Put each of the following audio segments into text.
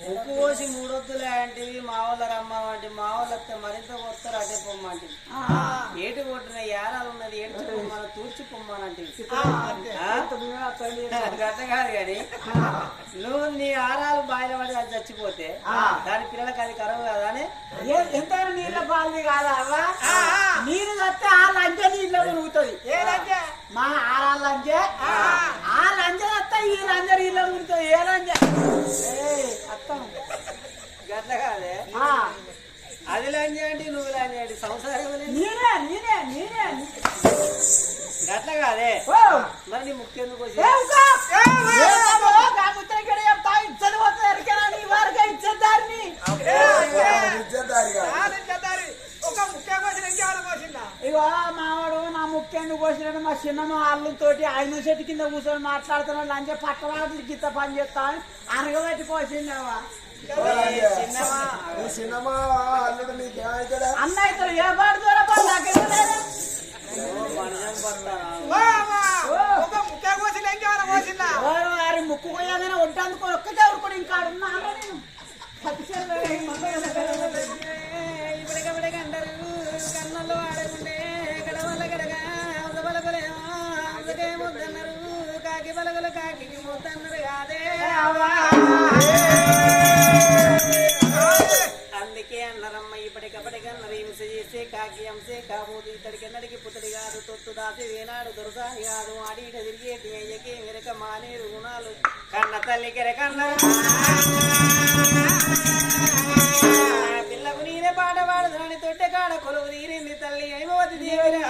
ముక్కు కోసి మూడొద్దులు లాంటివి మా వాళ్ళ వంటి మా వాళ్ళతో మరింత కొత్తారు అటే పొమ్మంటివి ఆ, ఏటి కొట్టిన యారాలు ఉన్నది ఏడ్చి పొమ్మన తూర్చి? అది అర్థం కాదు కానీ నువ్వు నీ ఆరాలు బాయిల పడి అది చచ్చిపోతే దాని పిల్లలకి అది కరవు కదా అని? ఎంతైనా నీళ్ళ బాల్ది కాదా నీరు తప్పితే ఆ లంజ నీళ్ళ మునుగుతుంది. మా ఆ లంజే ఆ లంజ తప్ప ఈ లంజ నీళ్ళ మునుగుతుంది ఏ లంజ? అత్తం. గట్ల కాదే. అది లాంటి అంటే నువ్వు లాంటి అంటే సంసారం. నేనే నేనే నేనే గట్ల కాదే. మరి నీ ముక్కు ఎందుకు చిన్నమ్మ అల్లుతోటి ఐదు చెట్టు కింద కూర్చొని మాట్లాడుతున్నాడు లంచే పక్కవాడి గిత్త పని చేస్తా అని అనగబెట్టి ఏమైతాడా అన్న ఇక్కడ ఏ పాడు దూరం వారు ముక్కు పోయాగానే ఒడ్డందుకొని ఒక్కటే ఊరుకొని ఇంకా ఉన్నా నేను. పట్టుకెళ్ళి ఇప్పటికప్పటికంటారు కన్నుల్లో ఆడకుండే ముద్దన్నారు కాకి పలకలు కాకి ముద్దన్నారు కాదే. అందుకే అన్నారమ్మ ఇప్పటికప్పటికన్నారు హింస చేసే కాకి అంశే కాబోదు ఇతడికెన్నడికి పుత్తడి కాదు తొత్తు దాసి వేనాడు దొరసాని కాదు. ఆడి తిరిగేటి అయ్యకి మెరక మానేరు గుణాలు. కన్న తల్లి కెరకన్న పిల్లకు నీరే పాట పాడదు తొట్టె కాడ కొలువు తీరింది తల్లి. అయిపోతుంది దేవిరా.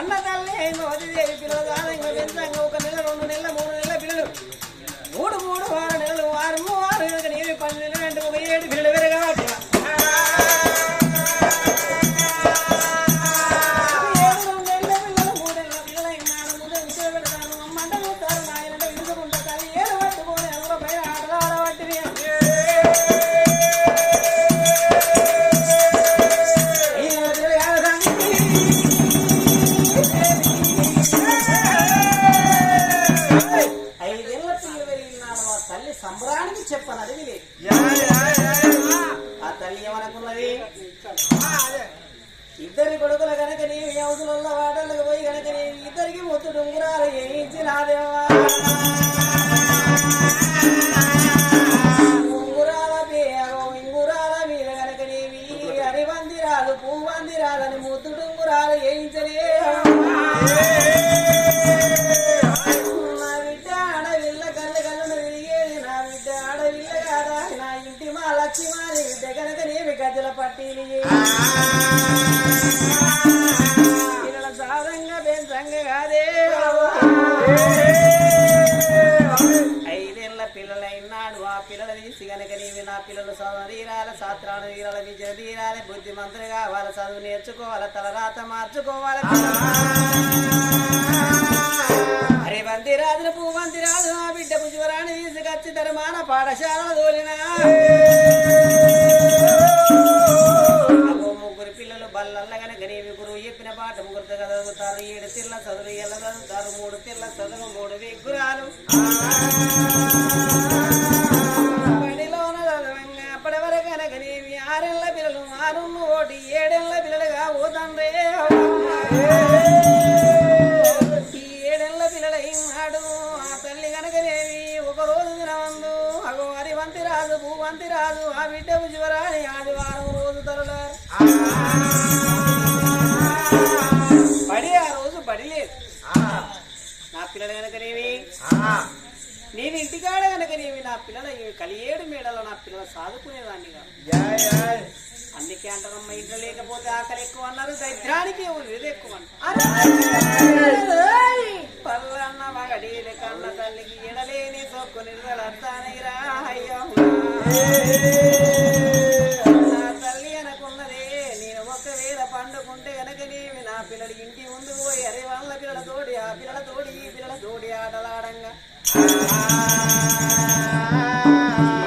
కన్న తల్లి వదిలే పిల్లలు ఆనంగా పెంచాంగ ఒక నెల రెండు నెలల మూడు నెలల పిల్లలు మూడు మూడు ఆరు నెలలు ఆరు ఆరు నెలలు నీరు పన్నెండు అంటే ఒక ఏడు పిల్లలు పెరగవచ్చు రోజులలో వాటలకు పోయి కనుక ఇద్దరికి ముత్తు డుంగురాలు వేయించినాదేవా ఉంగురాల శాస్త్రాలు తీరాలి విద్య తీరాలి బుద్ధిమంతులు కావాలి చదువు నేర్చుకోవాలి తలరాత మార్చుకోవాలి. అరే బంతి రాజున పూవంతి రాజు ఆ బిడ్డ పుష్పరాణి తీసుకొచ్చి ధర్మాన పాఠశాల తోలినా ముగ్గురు పిల్లలు బల్లల్ల గనక నీవి గురువు చెప్పిన పాట ముగ్గురు చదువుతారు. ఏడు తిల్ల చదువు ఎల్ల చదువుతారు. మూడు తిల్ల చదువు మూడు విగ్గురాలు. పిల్లలు ఓటి ఏడేళ్ళ పిల్లలుగా పోతండ్రే ఈ ఏడేళ్ళ పిల్లలైనాడు ఆ తల్లి కనుకనేవి ఒక రోజు దినమందు అగో హరివంతి రాదు భూవంతి రాదు ఆ బిడ్డ శివరాని ఆదివారం రోజు తరులారు బడి ఆ రోజు బడి లేదు. నా పిల్లలు కనుకనేవి నేను ఇంటికాడ కనుక నీవి నా పిల్లల కలియేడు మేడలో నా పిల్లలు సాదుకునేదాన్ని కాదు. అందుకే అంటారమ్మ ఇంట్లో లేకపోతే ఆకలి ఎక్కువ అన్నారు దైత్యానికి ఇది ఎక్కువ పల్లన్న మగడీలు కన్న తల్లికి ఎడలేని సొక్కు నిర్దలస్తానైరా అయ్యో. తల్లి అనుకున్నదే నేను ఒకవేళ పండుకుంటే గనక నీవి నా పిల్లలు ఇంటి ముందు పోయి అరే వాళ్ళ పిల్లల తోడి ఆ పిల్లల తోడి ఈ పిల్లల తోడి ఆటలాడంగా.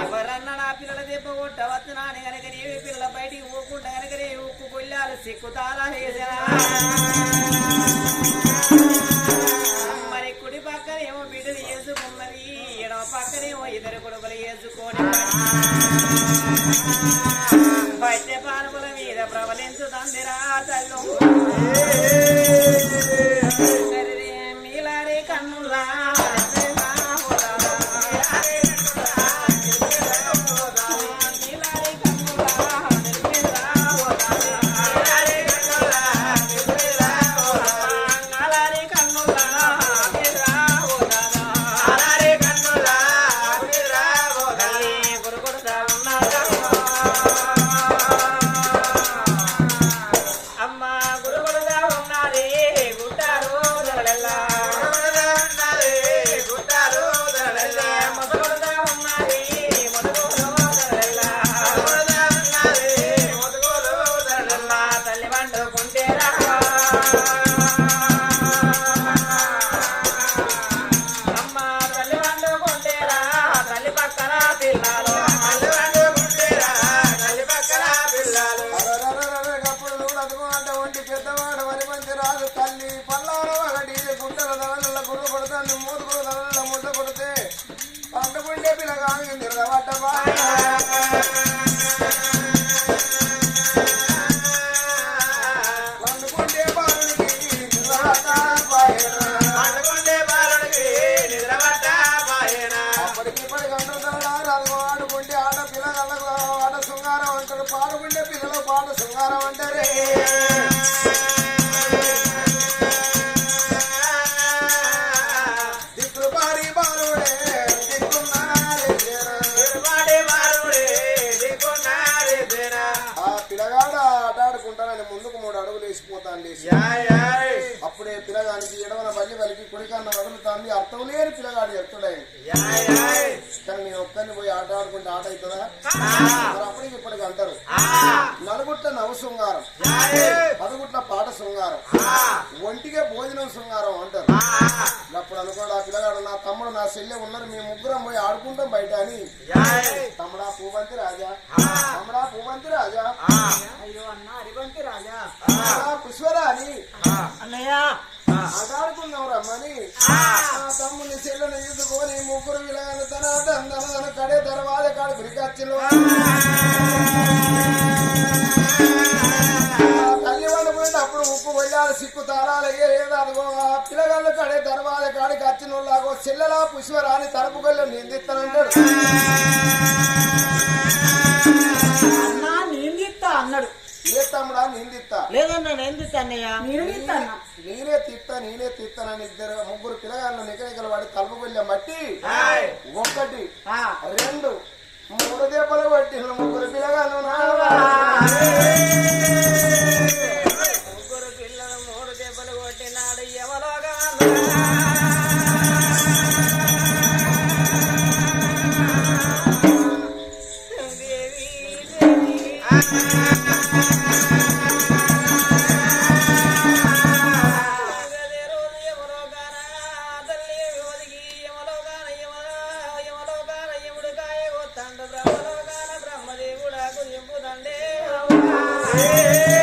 ఎవరన్నా నా పిల్లల దెబ్బ కొట్టవచ్చు నాని గనక నీవి పిల్లల సిక్కుతాలా మరి కుడి పక్కనేమో బిడ్డలు వేసుకున్నది ఎడమ పక్కనేమో ఇద్దరు కొడుకులు ఏసుకోని బయట పానుపుల మీద ప్రబలించుతందిరా తల్లు. నిరగబట్ట వదులుతాంది అర్థం లేని పిల్లగాడు కానీ నేను ఒక్కరిని పోయి ఆట ఆడుకుంటే ఆట అవుతుందా? మరి అప్పటికి ఇప్పటికి అంటారు. నలుగుట్ల నవ శృంగారం పదగుట్ల పాట శృంగారం ఒంటికే భోజనం శృంగారం అంటారు. అప్పుడు అనుకోడు ఆ పిల్లగాడు నా తమ్ముడు నా చెల్లె ఉన్నారు మేము ముగ్గురం పోయి ఆడుకుంటాం బయట అని. తమ్ముడా పూబంతి రాజా. తమ్ముడా పూబంతి రాజా. అయ్యో అన్న అరివంతి రాజా. పుష్పరా అని అన్నయ్య ఆడుకుందాంరమ్మని నా తమ్ముని చెల్లెని ఎదుకొని ముగ్గురు విలగన తన దందన కడే తర్వాత కాడు గురికచ్చిలో అప్పుడు ఉప్పు వెళ్ళాలి సిక్కు తారాలు ఏడాదిగో ఆ పిల్లగాళ్ళు కడే తర్వాత కాడికి వచ్చిన వాళ్ళగో చెల్లెలా పుష్పరాని తరపుకెళ్ళి నిందిస్తానంటాడు. తీస్తాముడా నేను లేదన్నా నేను నీరే నేను నేనే తిత్తా ఇద్దరు ముగ్గురు పిల్లగాళ్ళు నికనికలు వాడి తలుపు వెళ్ళాం బట్టి ఒకటి రెండు మూడు దెబ్బలు పట్టి ముగ్గురు పిల్లగాళ్ళు నాలుగు Aê!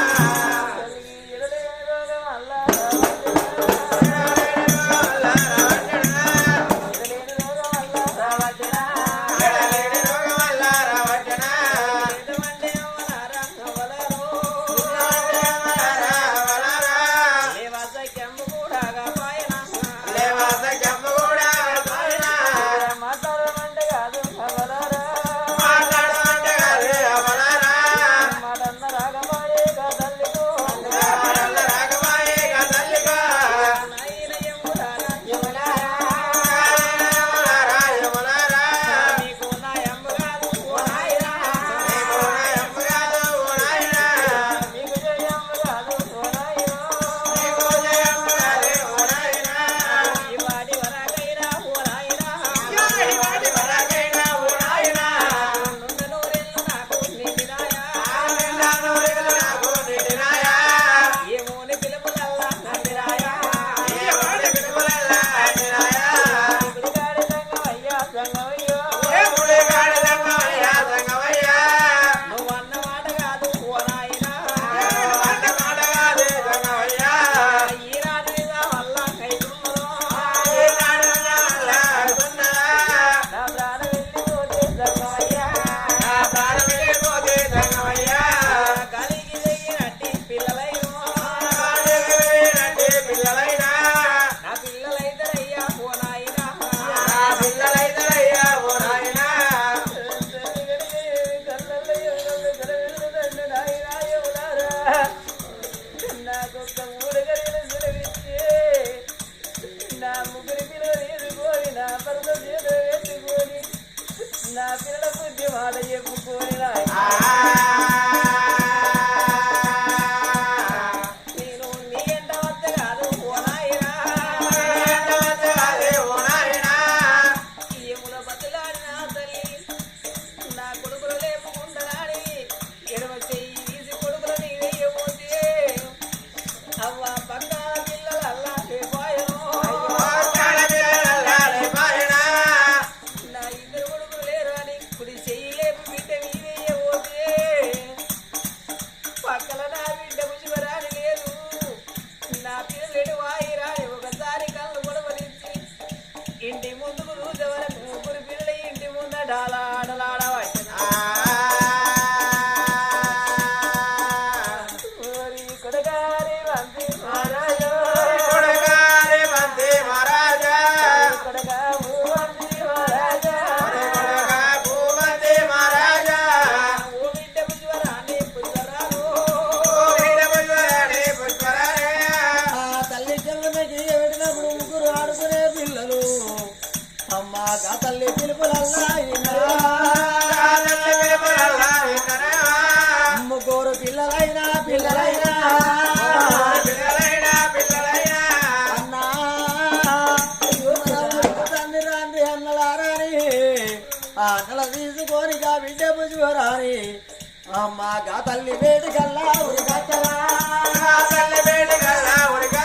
నా ముగ్గురి పిల్లలు ఎదుర్కొని నా పనులు చేతులు నా పిల్లల బుద్ధి మాట చెప్పుకొని అమ్మా గా తల్లి వేడుకల్లా ఉడికల్లా తల్లి వేడుగల్లా ఉడిక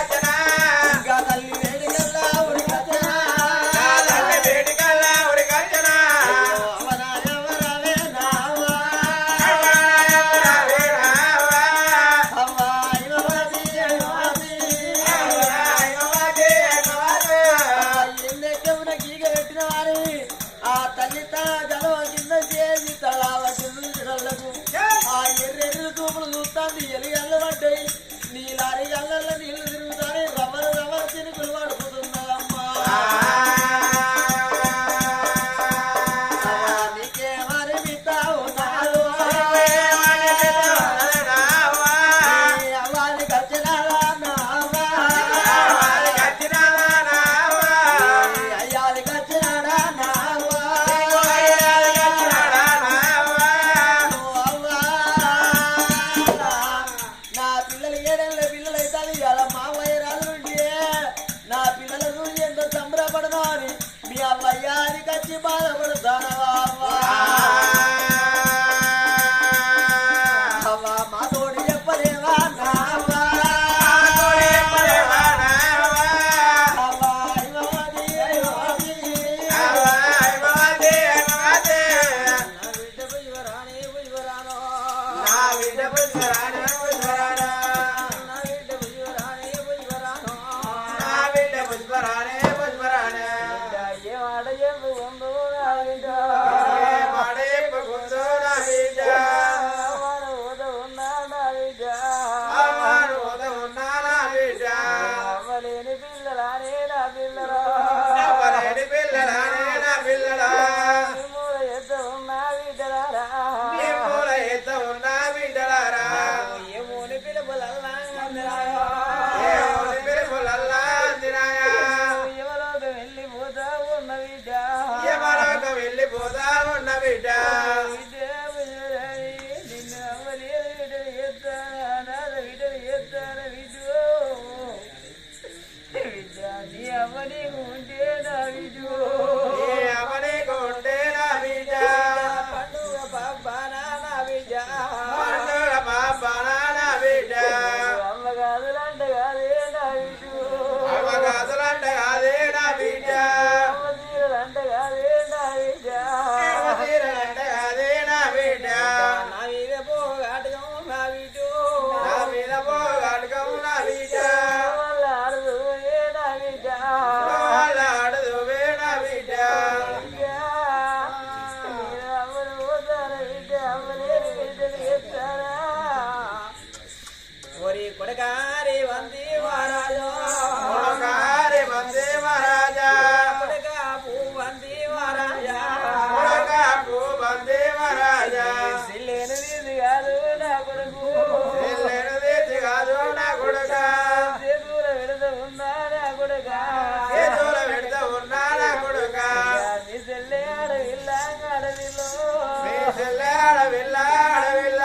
సెల్లాడ వెళ్ళాడ వెళ్ళ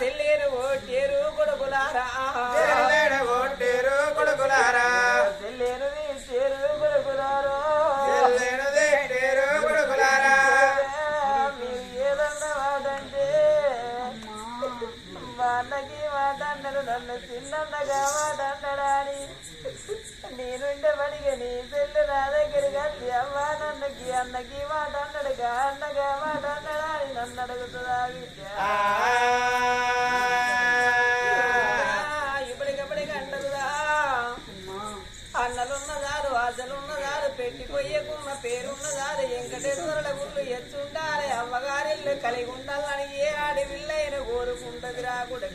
సెల్లేరు ఓటేరు కొడుకులారా సెల్లేడ వాడంటే వాళ్ళకి వాడన్నారు నన్ను చిన్నగా వాడన్నాడని నేనుండే పడిగా నీ సెల్లు నా దగ్గరగా అమ్మా నన్నకి అన్నకి వాడన్నాడుగా అన్నగా వాడన్నాడు నన్నడుగుతుందా విద్య ఇప్పటికప్పుడే కంటదురా అన్నలున్నదారు ఆశలున్నదారు పెట్టిపోయేకున్న పేరున్నదారు వెంకటేశ్వరుల గుళ్ళు ఎత్తుంటారే అమ్మగారిల్లు కలిగి ఉండాలని ఏ ఆడవిల్లైన కోరుకుంటదిరా కూడా